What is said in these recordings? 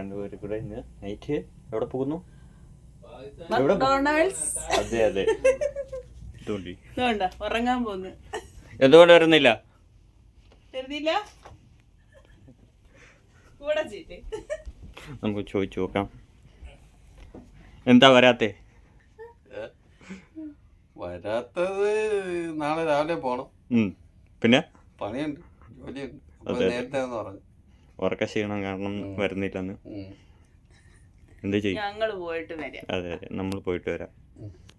രണ്ടുപേരും കൂടെ ഇന്ന് നൈറ്റ് എവിടെ പോകുന്നു? എവിടെ പോ- അതെ അതെ. ഇതുകൊണ്ട് ഇതുകൊണ്ടാ ഉറങ്ങാൻ പോന്ന്. എന്തുകൊണ്ട് വരുന്നില്ല? കരുതിയില്ല കൂടെ ചീറ്റ്. നമുക്ക് ചോദിച്ചു നോക്കാം. എന്താ വരാത്തെ? വരാത്തത് നാളെ രാവിലെ പോണം. ഉം. പിന്നെ? പണിയുണ്ട് ജോലിയുണ്ട്. അപ്പൊ അതെ. നേരത്തെ എന്ന് പറഞ്ഞു ഉറക്ക ക്ഷീണം കാരണം വരുന്നില്ലെന്ന്. എന്ത് ചെയ്യും? ഞങ്ങൾ പോയിട്ട് വരാം. അതെ അതെ. നമ്മൾ പോയിട്ട് വരാം.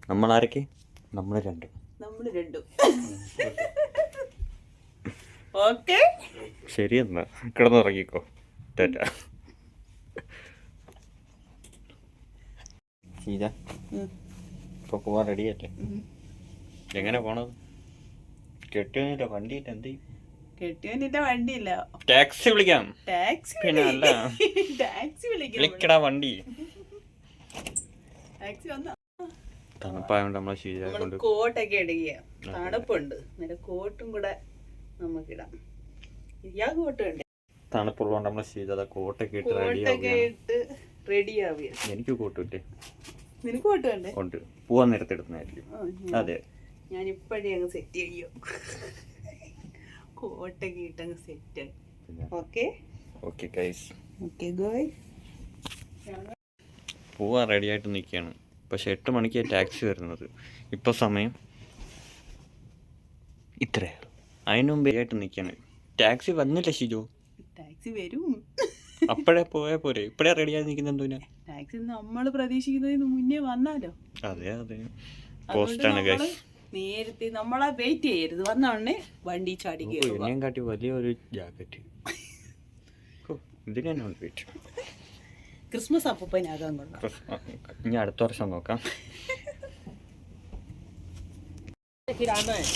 നമ്മൾ ആരൊക്കെ നമ്മൾ രണ്ടും. നമ്മൾ രണ്ടും. ഓക്കെ. ശരി എന്നാ. കിടന്നുറങ്ങിക്കോ. തെറ്റ ശീത ഇപ്പൊ പോവാൻ റെഡിയല്ലേ എങ്ങനെ പോണത്? കെട്ടിയൊന്നുമില്ല വണ്ടിയിട്ട് എന്ത് ചെയ്യും? കെട്ടിയവനില്ല വണ്ടിയില്ല. ടാക്സി വിളിക്കാം. ടാക്സി പിന്നെ അല്ല. ടാക്സി വിളിക്കടാ വണ്ടി. ടാക്സി വന്ന തണുപ്പായോണ്ട് നമ്മളെ ശീത നമ്മൾ കൊണ്ട് കോട്ടൊക്കെ ഇടുക തണുപ്പുണ്ട്. എന്നിട്ട് കോട്ടും കൂടെ നമുക്കിടാം. ഇയാ കോട്ട് ഉണ്ട് തണുപ്പുള്ളതുകൊണ്ട് നമ്മളെ ശീലത കോട്ടൊക്കെ ഇട്ട് റെഡി ഇട്ട് റെഡി ആവുക എനിക്ക് കോട്ടില്ലേ നിനക്ക് കോട്ട് വേണ്ടേ? ഉണ്ട്. പോവാൻ നേരത്തെ എടുക്കുന്നതായിരിക്കും അതെ. ഞാൻ ഇപ്പഴേ അങ്ങ് സെറ്റ് ചെയ്യോ. കോട്ടൊക്കെ ഇട്ടങ്ങ് set okay okay guys okay ഗോയ് പോവാൻ റെഡി ആയിട്ട് നിൽക്കുകയാണ് പക്ഷെ എട്ട് മണിക്ക് ടാക്സി വരുന്നത്. ഇപ്പോൾ സമയം ഇത്ര അതിന് മുമ്പേ ആയിട്ട് നിൽക്കുകയാണ് ടാക്സി വന്നില്ല ഷിജു. ടാക്സി വരും. അപ്പോഴേ പോയാൽ പോരെ. ഇപ്പഴേ റെഡി ആയി നിൽക്കുന്ന എന്തോ ടാക്സി നമ്മൾ പ്രതീക്ഷിക്കുന്നതിന് മുന്നേ വന്നാലോ? അതെ അതെ. പോസ്റ്റാണ് നമ്മൾ ഗൈസ് നേരത്തെ നമ്മളെ വെയിറ്റ് ചെയ്യരുത് വന്നോണ്ടേ വണ്ടി ചാടി കയറുക എന്നെയും കാട്ടി വലിയൊരു ജാക്കറ്റ് ഇതിന് തന്നെ ഉണ്ട് വെയിറ്റ് ക്രിസ്മസ് അപ്പൂപ്പനാകാൻ കൊള്ളാം ഇനി അടുത്ത വർഷം നോക്കാം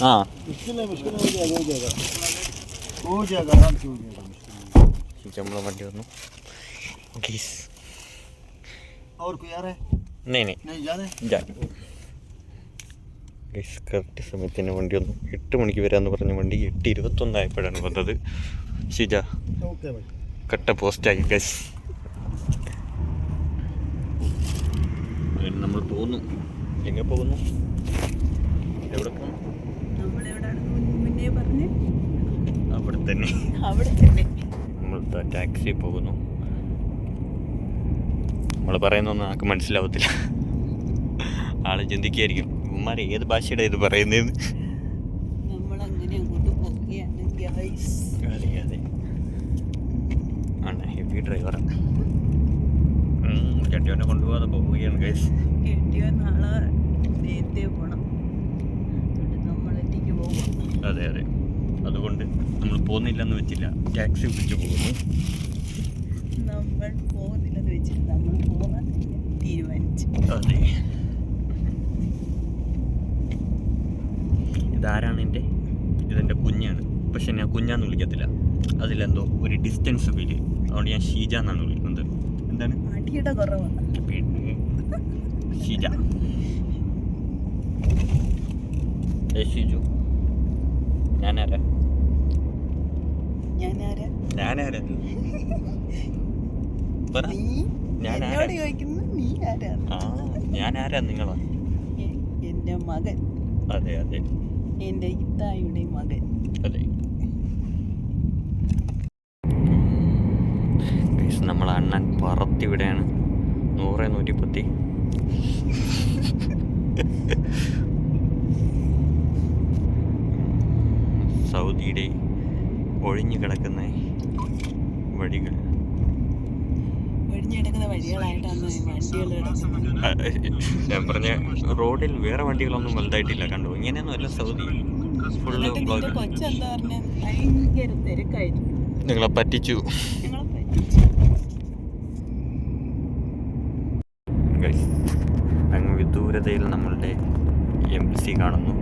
ആ मुश्किल है मुश्किल हो जाएगा हो जाएगा हो जाएगा आराम से हो जाएगा मुश्किल നമ്മളെ വണ്ടി വന്നു ഗീസ് और कोई आ रहा है നെയ് നെയ് नहीं जा रहे ഞാൻ ഗൈസ് കറക്റ്റ് സമയത്തിന് വണ്ടി ഒന്ന് എട്ട് മണിക്ക് വരാമെന്ന് പറഞ്ഞ വണ്ടി എട്ട് ഇരുപത്തൊന്നായപ്പോഴാണ് വന്നത്. ഷിജ കട്ട പോസ്റ്റായി ഗൈസ് നമ്മൾ പോകുന്നു. എങ്ങനെ പോകുന്നു? എവിടെ പോകുന്നു അവിടെ തന്നെ. അവിടെ തന്നെ. നമ്മൾ ടാക്സി പോകുന്നു. നമ്മൾ പറയുന്നൊന്നും ആൾക്ക് മനസ്സിലാവത്തില്ല. ആൾ ചിന്തിക്കായിരിക്കും. ഉമ്മാരെ ഏത് ഭാഷയുടെ ഇത് ഗൈസ് അതെ അതെ. ആണ് ഹെവി ഡ്രൈവറാണ് കെട്ടിയോനെ കൊണ്ടുപോകാതെ പോവുകയാണ് ഗൈസ് കെട്ടിയോ നാളെ നേരത്തെ പോകണം നമ്മളൊറ്റയ്ക്ക് പോകും അതെ അതെ. അതുകൊണ്ട് നമ്മൾ പോകുന്നില്ലെന്ന് വെച്ചില്ല ടാക്സി വിളിച്ചു പോകുന്നു. നമ്മൾ പോകുന്നില്ലെന്ന് വെച്ചിട്ട് നമ്മൾ പോകാൻ തീരുമാനിച്ചു. അതെ. ഇതാരാണ് എന്റെ? ഇതെന്റെ കുഞ്ഞാണ്. പക്ഷെ ഞാൻ കുഞ്ഞാന്ന് വിളിക്കത്തില്ല. അതിലെന്തോ ഒരു ഡിസ്റ്റൻസ് ഫീൽ അതുകൊണ്ട് ഞാൻ ഷീജ എന്നാണ് വിളിക്കുന്നത്. എന്താണ്? പിന്നെ ഷീജ. ഷീജു. ഞാനാരാ? ഞാനാരാ? ഞാനാരാ നിങ്ങളാ? എന്റെ മകൻ. അതെ അതെ. എന്റെ ഇത്തായുടെ മകൻ. നമ്മൾ അണ്ണൻ പറത്തിവിടെയാണ്. നൂറ് നൂറ്റിപ്പത്തി. സൗദിയുടെ ഒഴിഞ്ഞു കിടക്കുന്ന വഴികൾ. ഞാൻ പറഞ്ഞ റോഡിൽ വേറെ വണ്ടികളൊന്നും വലുതായിട്ടില്ല കണ്ടു? ഇങ്ങനെയൊന്നും അല്ല സൗദി. ഫുള്ള് നിങ്ങളെ പറ്റിച്ചു. അങ്ങ് വിദൂരതയിൽ നമ്മളുടെ എം സി കാണുന്നു.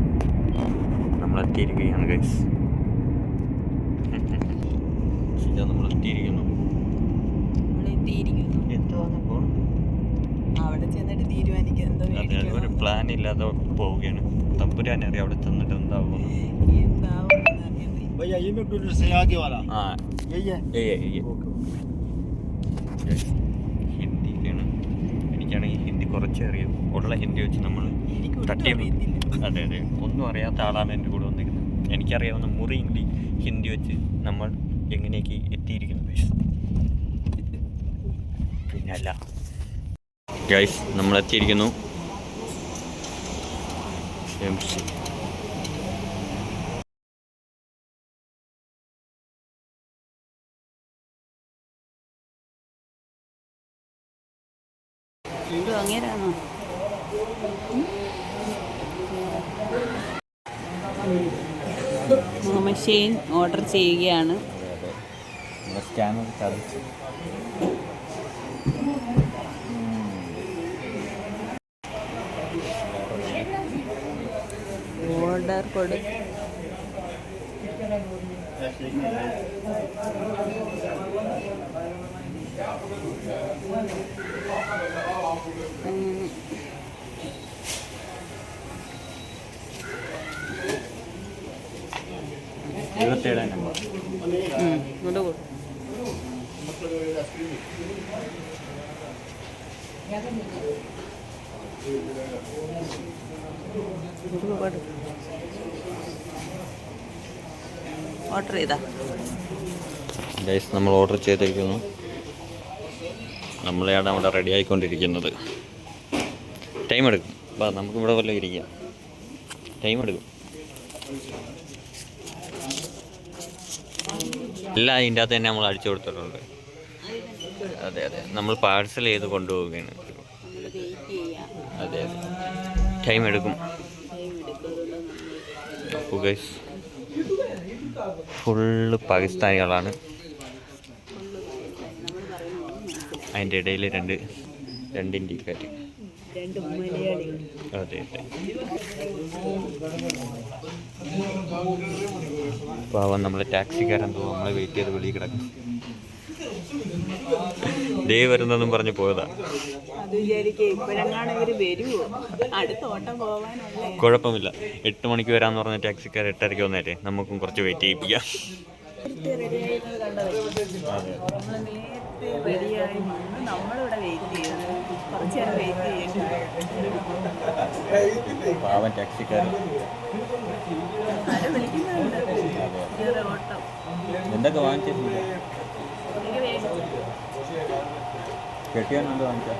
നമ്മളെത്തിയിരിക്കുകയാണ് ഗൈസ് നമ്മൾ എത്തിയിരിക്കുന്നു. തീരും അവിടെ ചെന്നിട്ട് തീരുമാനിക്കാം. ഒരു പ്ലാൻ ഇല്ലാതെ പോവുകയാണ്. തമ്പുരാൻ അറിയാം അവിടെ ചെന്നിട്ട് എന്താവും. ഹിന്ദിയിലാണ് എനിക്കാണെങ്കിൽ ഹിന്ദി കുറച്ചേ അറിയൂ. ഉള്ള ഹിന്ദി വെച്ച് നമ്മൾ തട്ടിയും അതെ അതെ. ഒന്നും അറിയാത്ത ആളാണ് എന്റെ കൂടെ വന്നിരിക്കുന്നത്. എനിക്കറിയാവുന്ന മുറി ഹിന്ദി ഹിന്ദി വെച്ച് നമ്മൾ എങ്ങനെയൊക്കെ എത്തിയിരിക്കുന്നു. പിന്നല്ല ഗൈസ് നമ്മൾ എത്തിയിരിക്കുന്നു എം സി അങ്ങേരാണോ? മുഹമ്മദ് ഷെയ്ൻ ഓർഡർ ചെയ്യുകയാണ്. സ്കാനർ ചതച്ച് ഓർഡർ കൊടു അങ്ങനെ എഴുപത്തേഴാം നമ്പർ ഉം, ഇങ്ങോട്ട് കൊടു. ഓർഡർ ചെയ്താ നമ്മൾ ഓർഡർ ചെയ്തിരിക്കുന്നു. നമ്മളെയാണ് അവിടെ റെഡി ആയിക്കൊണ്ടിരിക്കുന്നത്. ടൈം എടുക്കും. അപ്പം നമുക്ക് ഇവിടെ വല്ലതും ഇരിക്കാം. ടൈം എടുക്കും. എല്ലാം അതിന്റെ അകത്ത് തന്നെ നമ്മൾ അടിച്ചു കൊടുത്തിട്ടുണ്ട്. അതെ അതെ. നമ്മൾ പാഴ്സൽ ചെയ്ത് കൊണ്ടുപോവുകയാണ്. അതെ അതെ. ടൈം എടുക്കും. അപ്പോൾ ഗൈസ് ഫുള്ള് പാകിസ്ഥാനികളാണ്. അതിന്റെ ഇടയിൽ രണ്ട് രണ്ട് ഇന്ത്യക്കാർ അതെ അതെ. പാവം നമ്മളെ തോന്നുന്നു നമ്മളെ വെയിറ്റ് ചെയ്ത് വെളിയിൽ കിടക്കും. ദേ വരുന്നെന്നും പറഞ്ഞു പോയതാ. കുഴപ്പമില്ല. എട്ട് മണിക്ക് വരാന്ന് പറഞ്ഞ ടാക്സിക്കാർ എട്ടരയ്ക്ക് വന്നേരെ. നമുക്കും കുറച്ച് വെയിറ്റ് ചെയ്യിപ്പിക്കാം. റെഡിയായി നമ്മളിവിടെ വെയിറ്റ് കുറച്ച് നേരം വെയിറ്റ് ചെയ്യണ്ട പാവം ടാക്സിക്കാരൻ വിളിക്കുന്നുണ്ട്. ഓട്ടം. എന്തൊക്കെ വാങ്ങിച്ചിട്ടുണ്ട്? കെട്ടിയാൻ എന്ത് വാങ്ങിച്ച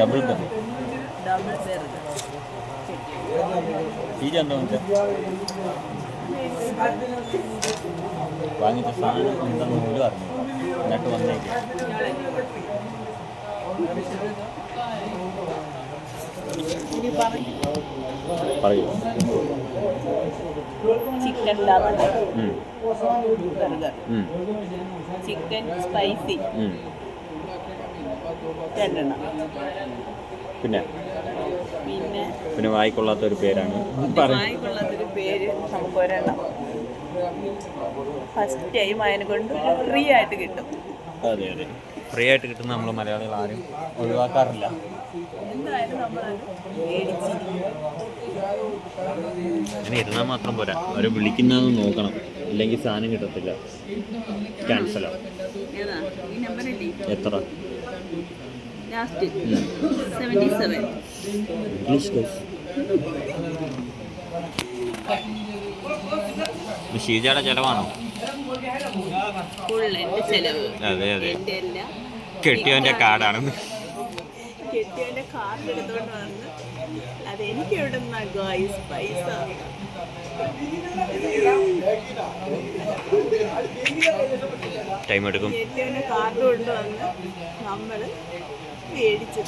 ഡബിൾ എന്താ വാങ്ങിച്ച വാങ്ങിച്ച സാധനം എന്താണെന്ന് പോലും അറിഞ്ഞു എന്നിട്ട് വന്നേക്ക്. പറയൂ. ചിക്കൻ ബർഗർ ഉം, ചിക്കൻ സ്പൈസി. രണ്ടെണ്ണം. പിന്നെ? പിന്നെ? പിന്നെ വായിക്കൊള്ളാത്ത ഒരു പേരാണ് വായിക്കൊള്ളാത്തൊരു പേര് നമുക്ക് ഒരെണ്ണം. ഫസ്റ്റ് ടൈം ആയതുകൊണ്ട് കൊണ്ട് ഫ്രീ ആയിട്ട് കിട്ടും. അതെ അതെ. ഫ്രീ ആയിട്ട് കിട്ടുന്ന നമ്മൾ മലയാളികൾ ആരും ഒഴിവാക്കാറില്ല. അങ്ങനെ ഇരുന്നാൽ മാത്രം പോരാ. അവരെ വിളിക്കുന്നത് നോക്കണം. ഇല്ലെങ്കിൽ സാധനം കിട്ടത്തില്ല. ക്യാൻസലോ എത്ര? ഷീജയുടെ ചെലവാണോ? അതെ അതെ. കെട്ടിയവന്റെ എല്ലാം കെട്ടിയവന്റെ കാർഡ് എടുത്തുകൊണ്ട് വന്ന് അതെനിക്ക് എവിടെ നിന്നാ ഗായ്സ് പൈസ. ടൈം എടുക്കും. കെട്ടിയവന്റെ കാർഡ് കൊണ്ടുവന്ന് നമ്മൾ മേടിച്ചു.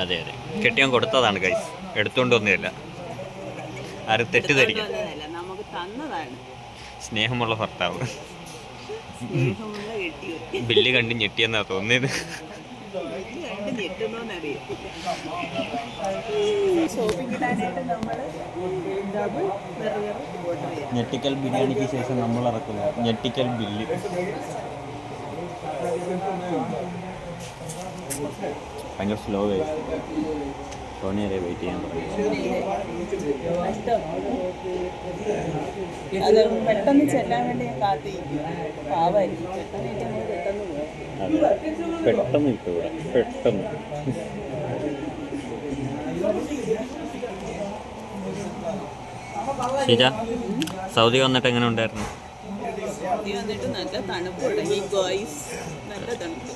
അതെ അതെ. കെട്ടിയാൻ കൊടുത്തതാണ് ഗൈസ് എടുത്തുകൊണ്ട് വന്നതല്ല. ആരും തെറ്റിദ്ധരിക്കും. വന്നതല്ല നമുക്ക് തന്നതാണ്. സ്നേഹമുള്ള ഭർത്താവ്. ബില്ല് കണ്ട് ഞെട്ടിയെന്നാ തോന്നിയത്. ഞെട്ടിക്കൽ ബിരിയാണിക്ക് ശേഷം നമ്മൾ ഇറക്കുന്നു ഞെട്ടിക്കൽ ബില്ല്. ഭയങ്കര സ്ലോ ആയി. വെയിറ്റ് ചെയ്യാൻ പറഞ്ഞു. പെട്ടെന്ന് ചെല്ലാൻ വേണ്ടി ഞാൻ കാത്തിരിക്കും. പാവായിരിക്കും പെട്ടെന്ന് പെട്ടെന്ന് കിട്ടും ഇവിടെ. പെട്ടെന്ന്. ഷീജ സൗദി വന്നിട്ട് എങ്ങനെ ഉണ്ടായിരുന്നു? സൗദി വന്നിട്ട് നല്ല തണുപ്പ് തുടങ്ങി. ഗോയ്സ് നല്ല തണുപ്പ്.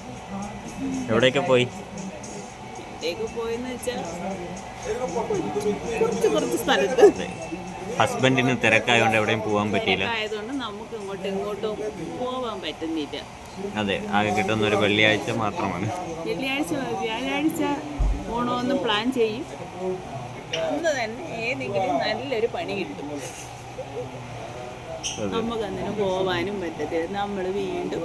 എവിടെയൊക്കെ പോയി? എവിടേക്ക് പോയെന്ന് വെച്ചാൽ കുറച്ച് കുറച്ച് സ്ഥലത്ത്. ഹസ്ബൻഡിന് തിരക്കായതുകൊണ്ട് എവിടെയും പോകാൻ പറ്റിയില്ല. ആയതുകൊണ്ട് നമുക്ക് ഇങ്ങോട്ടും ഇങ്ങോട്ടും പോവാൻ പറ്റുന്നില്ല. അതെ ആകെ കിട്ടുന്ന ഒരു വെള്ളിയാഴ്ച മാത്രമാണ്. വെള്ളിയാഴ്ച വ്യാഴാഴ്ച ഓണമെന്ന് പ്ലാൻ ചെയ്യും. അന്ന് തന്നെ ഏതെങ്കിലും നല്ലൊരു പണി കിട്ടും. നമുക്ക് അങ്ങനെ പോവാനും പറ്റത്തില്ല. നമ്മൾ വീണ്ടും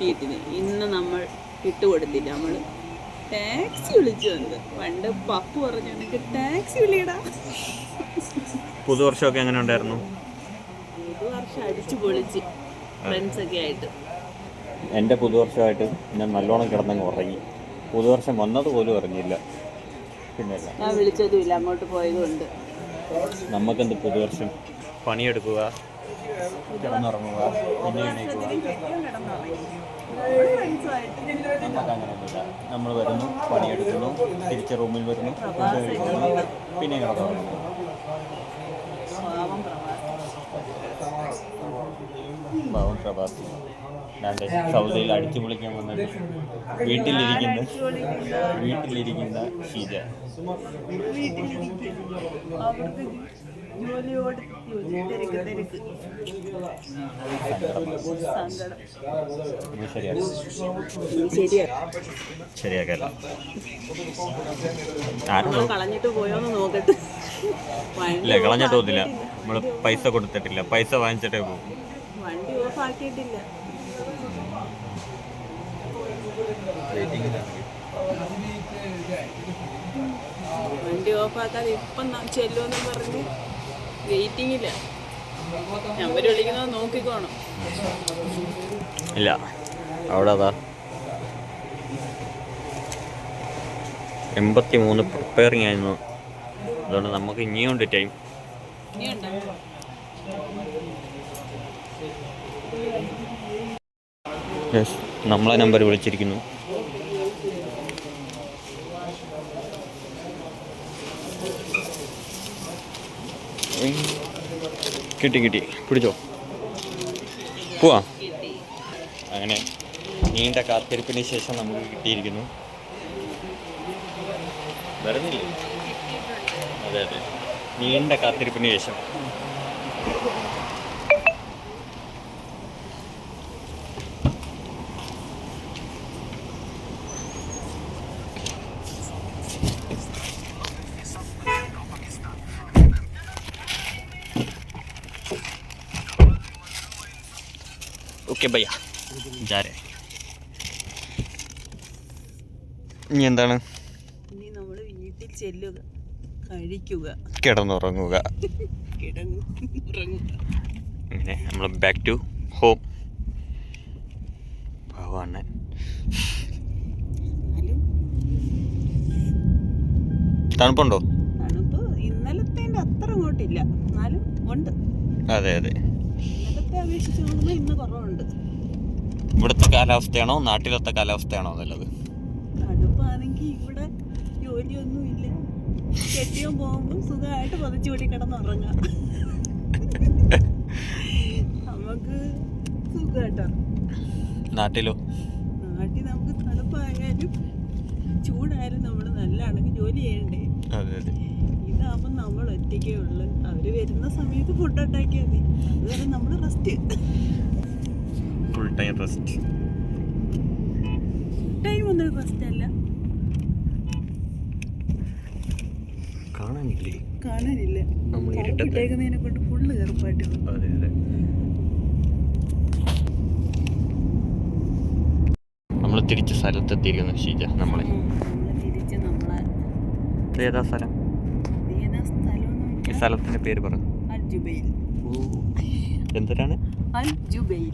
വീട്ടിന് ഇന്ന് നമ്മൾ വിട്ടുകൊടുത്തില്ല നമ്മൾ ടാക്സി വിളിച്ചു വന്നത് പണ്ട് പപ്പു പറഞ്ഞു എനിക്ക് ടാക്സി വിളിയടാ. പുതുവർഷമൊക്കെ എങ്ങനെ ഉണ്ടായിരുന്നു? പുതുവർഷം വർഷം അടിച്ചു പൊളിച്ച് ഫ്രണ്ട്സൊക്കെ ആയിട്ട്. എന്റെ പുതുവർഷമായിട്ട് ഞാൻ നല്ലോണം കിടന്നങ്ങ് ഉറങ്ങി. പുതുവർഷം വന്നത് പോലും അറിഞ്ഞില്ല. പിന്നെ ഞാൻ വിളിച്ചതുമില്ല അങ്ങോട്ട് പോയതുകൊണ്ട്. നമുക്കെന്ത് പുതുവർഷം? പണിയെടുക്കുക. കിടന്നുറങ്ങുക. പിന്നെ എണീക്കുക. നമ്മൾ വരുന്നു പണിയെടുക്കുന്നു തിരിച്ച് റൂമിൽ വരുന്നു ഫുഡ് കഴിക്കുന്നു പിന്നെ പാവം പ്രവാസി അല്ലാണ്ട് സൗദിയിൽ അടിച്ചു പൊളിക്കാൻ വന്നിട്ട് വീട്ടിലിരിക്കുന്ന വീട്ടിലിരിക്കുന്ന ഷീജ. ജോലിയോട് തിരക്ക് തിരക്ക് ശരിയാക്കല്ല കളഞ്ഞിട്ട് പോയോന്ന് നോക്കട്ടെ. ഇല്ല കളഞ്ഞിട്ട്. നമ്മൾ പൈസ കൊടുത്തിട്ടില്ല. പൈസ വാങ്ങിച്ചിട്ടേ പോകും. വണ്ടി ഓഫ് ആക്കിയിട്ടില്ല വണ്ടി ഓഫ് ആക്കാതെ ഇപ്പം ചെല്ലുമെന്ന് പറഞ്ഞ് വെയിറ്റിങ്ങില്ല. നമ്പർ വിളിക്കുന്നത് നോക്കിക്കോണം. ഇല്ല. അവിടെ അതാ. എൺപത്തി മൂന്ന് പ്രിപ്പയറിങ് ആയിരുന്നു. അതുകൊണ്ട് നമുക്ക് ഇനിയുണ്ട്. ടൈം യെസ് നമ്മളെ നമ്പർ വിളിച്ചിരിക്കുന്നു. കിട്ടി കിട്ടി. പിടിച്ചോ. പോവാ. അങ്ങനെ നീണ്ട കാത്തിരിപ്പിന് ശേഷം നമുക്ക് കിട്ടിയിരിക്കുന്നു. വരുന്നില്ലേ? അതെ അതെ. നീണ്ട കാത്തിരിപ്പിന് ശേഷം. ഓക്കെ ഭയ്യ ജാരേ ഇനി എന്താണ്? ഇനി നമ്മൾ വീട്ടിൽ ചെല്ലുക കഴിക്കുക. കിടന്നുറങ്ങുക. കിടന്നുറങ്ങുക. അങ്ങനെ നമ്മൾ ബാക്ക് ടു ഹോം എന്നാലും തണുപ്പുണ്ടോ? തണുപ്പ് അത്ര അങ്ങോട്ടില്ല. എന്നാലും ഉണ്ട്. അതെ അതെ. ഇന്നലത്തെ അപേക്ഷിച്ച് നോക്കുമ്പോൾ ഇന്ന് കുറവുണ്ട് ഇവിടുത്തെ കാലാവസ്ഥയാണോ നാട്ടിലത്തെ കാലാവസ്ഥയാണോ നല്ലത്? തണുപ്പാണെങ്കിൽ ഇവിടെ ജോലിയൊന്നുമില്ല കെട്ടിയോ പോകുമ്പോൾ സുഖമായിട്ട് പതിച്ചു കൂടി കിടന്നുറങ്ങാം നമുക്ക് സുഖമായിട്ടോ. നാട്ടിലോ? നാട്ടിൽ നമുക്ക് തണുപ്പായാലും ചൂടായാലും നമ്മൾ നല്ലതാണെങ്കിൽ ജോലി ചെയ്യണ്ടേ. ഇതാകുമ്പോൾ നമ്മൾ ഒറ്റയ്ക്കേ ഉള്ളു. അവർ വരുന്ന സമയത്ത് ഫുഡ് ഉണ്ടാക്കിയാൽ മതി. അതുവരെ നമ്മൾ rest full time rest time ഒന്നും റെസ്റ്റ് അല്ല കാണാനില്ലേ? കാണാനില്ല. നമ്മൾ ഇരുട്ടത്തേക്കുന്നതിനെ കൊണ്ട് ഫുള്ള് കറുപ്പായിട്ട് അതെ അതെ. നമ്മൾ തിരിച്ച സ്ഥലത്തെത്തിയിരിക്കുന്നു ഷീജ നമ്മളെ. ഏതാ സ്ഥലം? ഈ സ്ഥലത്തിന്റെ പേര് പറ. എന്തൊരാണ്? അൽ ജുബൈൽ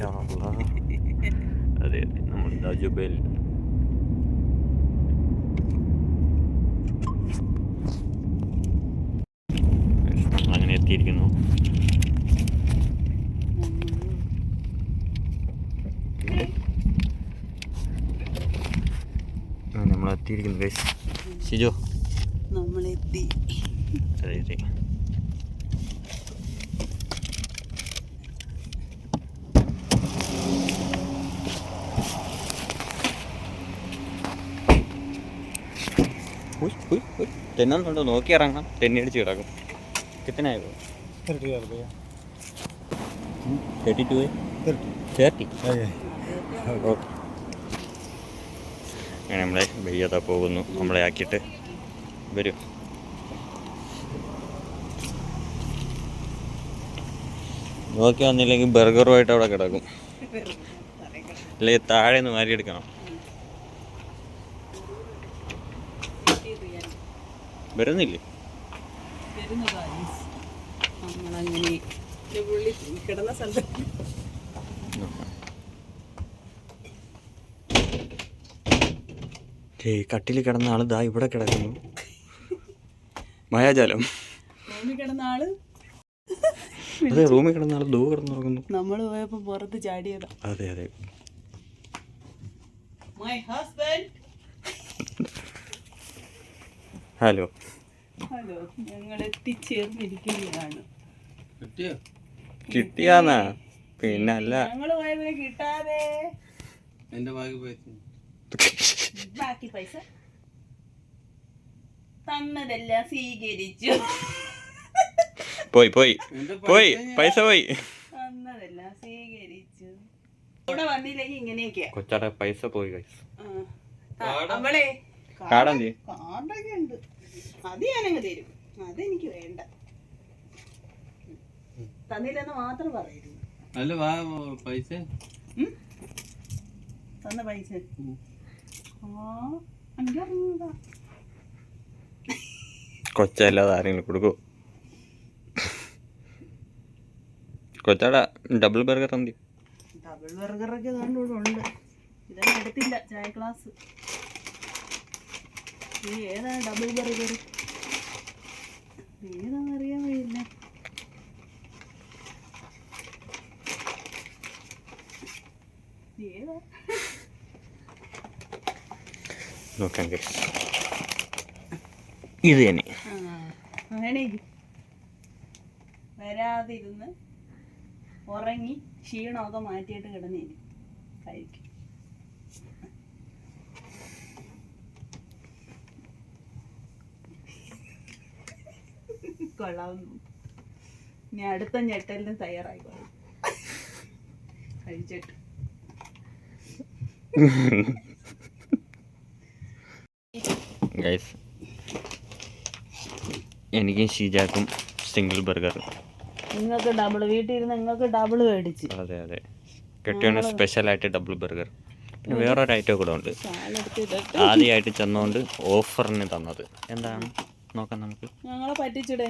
അതെ നമ്മൾ ജുബൈൽ അങ്ങനെ എത്തിയിരിക്കുന്നു. നമ്മൾ എത്തിയിരിക്കുന്നു ഷിജോ. നമ്മളെത്തി. അതെ അതെ. തെന്നുന്നുണ്ടോ നോക്കി ഇറങ്ങണം. തെന്നിയടിച്ച് കിടക്കും. കിട്ടനായോ പോകും തേർട്ടി ടു തേർട്ടി അങ്ങനെ നമ്മളെ വെയ്യാതെ പോകുന്നു. നമ്മളെ ആക്കിയിട്ട് വരും. നോക്കി വന്നില്ലെങ്കിൽ ബർഗറുമായിട്ട് അവിടെ കിടക്കും. അല്ലെങ്കിൽ താഴെ നിന്ന് മാറിയെടുക്കണം വരുന്നില്ലേ? നമ്മളങ്ങനെ പുള്ളി കിടന്ന സ്ഥലത്ത് കട്ടിൽ കിടന്ന ആൾ ദാ ഇവിടെ കിടക്കുന്നു. മായാജാലം. റൂമിൽ കിടന്ന ആൾ. അതെ റൂമിൽ കിടന്ന ആൾ ദൂ കിടന്നുറങ്ങുന്നു. നമ്മൾ പോയപ്പോ പുറത്ത് ചാടിയതാ. അതെ അതെ. മൈ ഹസ്ബൻഡ് ഹലോ ഹലോ ഞങ്ങൾ എത്തിച്ചേർന്നിരിക്കുകയാണ്. കിട്ടിയോ? കിട്ടിയാന്നാ. പിന്നല്ല. ഞങ്ങൾ പോയതിനെ കിട്ടാതെ. എന്റെ ബാഗ് പോയി ബാക്കി പൈസ? തന്നതെല്ലാം സ്വീകരിച്ചു. പോയി പോയി. പോയി പൈസ പോയി. തന്നതെല്ലാം സ്വീകരിച്ചു. ഇവിടെ വന്നില്ലെങ്കിൽ ഇങ്ങനെയൊക്കെയാ. കൊച്ചാടെ പൈസ പോയി അവളെ കാർഡ് എന്ത് ഉണ്ട്. അത് ഞാനങ്ങ് തരും. അതെനിക്ക് വേണ്ട. തന്നില്ലെന്ന് മാത്രം പറയരുത് അല്ല വാ പൈസ. തന്ന പൈസ? കൊച്ചല്ലാതെ ആരെങ്കിലും കൊടുക്കോ. കൊച്ചാടെ ഡബിൾ ബർഗർ എന്തി ഡബിൾ ബർഗറൊക്കെ ഉണ്ട്. ഇതൊന്നും എടുത്തില്ല ചായ ക്ലാസ് നീ ഏതാ ഡബിൾ ബർഗർ ഏതാണെന്നറിയാൻ വയ്യില്ല ഏതാ? നോക്കാം guys. ഇത് തന്നെ. വരാതിരുന്ന് ഉറങ്ങി ക്ഷീണമൊക്കെ മാറ്റിയിട്ട് കിടന്നേനെ കഴിക്കും. കൊള്ളാവുന്നു ഇനി അടുത്ത ഞെട്ടലിന് തയ്യാറായിക്കോളും. കഴിച്ചിട്ട്. ഗൈസ് എനിക്കും ഷീജാക്കും സിംഗിൾ ബർഗർ നിങ്ങൾക്ക് ഡബിൾ വീട്ടിൽ ഇരുന്ന് നിങ്ങൾക്ക് ഡബിൾ മേടിച്ച്. അതെ അതെ. കെട്ടിയാണ് സ്പെഷ്യലായിട്ട് ഡബിൾ ബർഗർ പിന്നെ വേറൊരു ഐറ്റം കൂടെ ഉണ്ട്. ആദ്യമായിട്ട് ചെന്നുകൊണ്ട് ഓഫറിന് തന്നത്. എന്താണ്? നോക്കാം നമുക്ക്. ഞങ്ങളെ പറ്റിച്ചിടേ.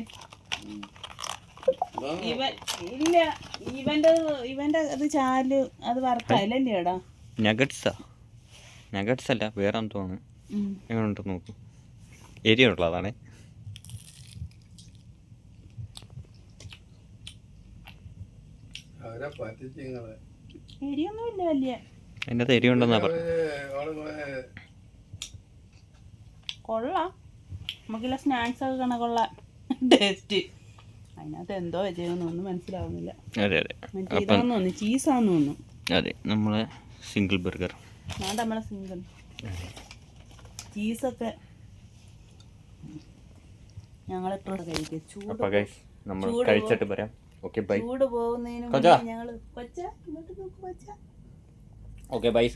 ഇവൻ ഇല്ല ഇവന്റെ ഇവന്റെ അത് ചാൽ അത് വറുത്തല്ലേ എടാ? നഗറ്റ്സാ നഗറ്റ്സ് അല്ല വേറെ എന്തോന്ന് എങ്ങനെയുണ്ട് നോക്കൂ. എരിയുള്ളതാണേ ഉള്ളതാണേ എരിയൊന്നുമില്ല വലിയ. അതിന്റെ അകത്ത് എരിയുണ്ടെന്നാ പറഞ്ഞു കൊള്ളാം. നമുക്കില്ല സ്നാക്സ് ഒക്കെ കണക്കുള്ള ടേസ്റ്റ് അതിനകത്ത് എന്തോ വെച്ചൊന്നും മനസ്സിലാവുന്നില്ല. അതെ അതെ. ഇതാന്ന് തോന്നുന്നു ചീസാന്ന് തോന്നുന്നു. അതെ നമ്മളെ സിംഗിൾ ബർഗർ ഞാൻ നമ്മളെ സിംഗിൾ ചീസൊക്കെ ഞങ്ങളെത്ര കഴിക്കും. ചൂട് നമ്മൾ കഴിച്ചിട്ട് പറയാം. ഓക്കെ ബൈ ചൂട് പോകുന്നതിന് ഞങ്ങൾ മുന്നേ ഞങ്ങൾ കൊച്ച ഇങ്ങോട്ട് നോക്ക് കൊച്ച. Okay bye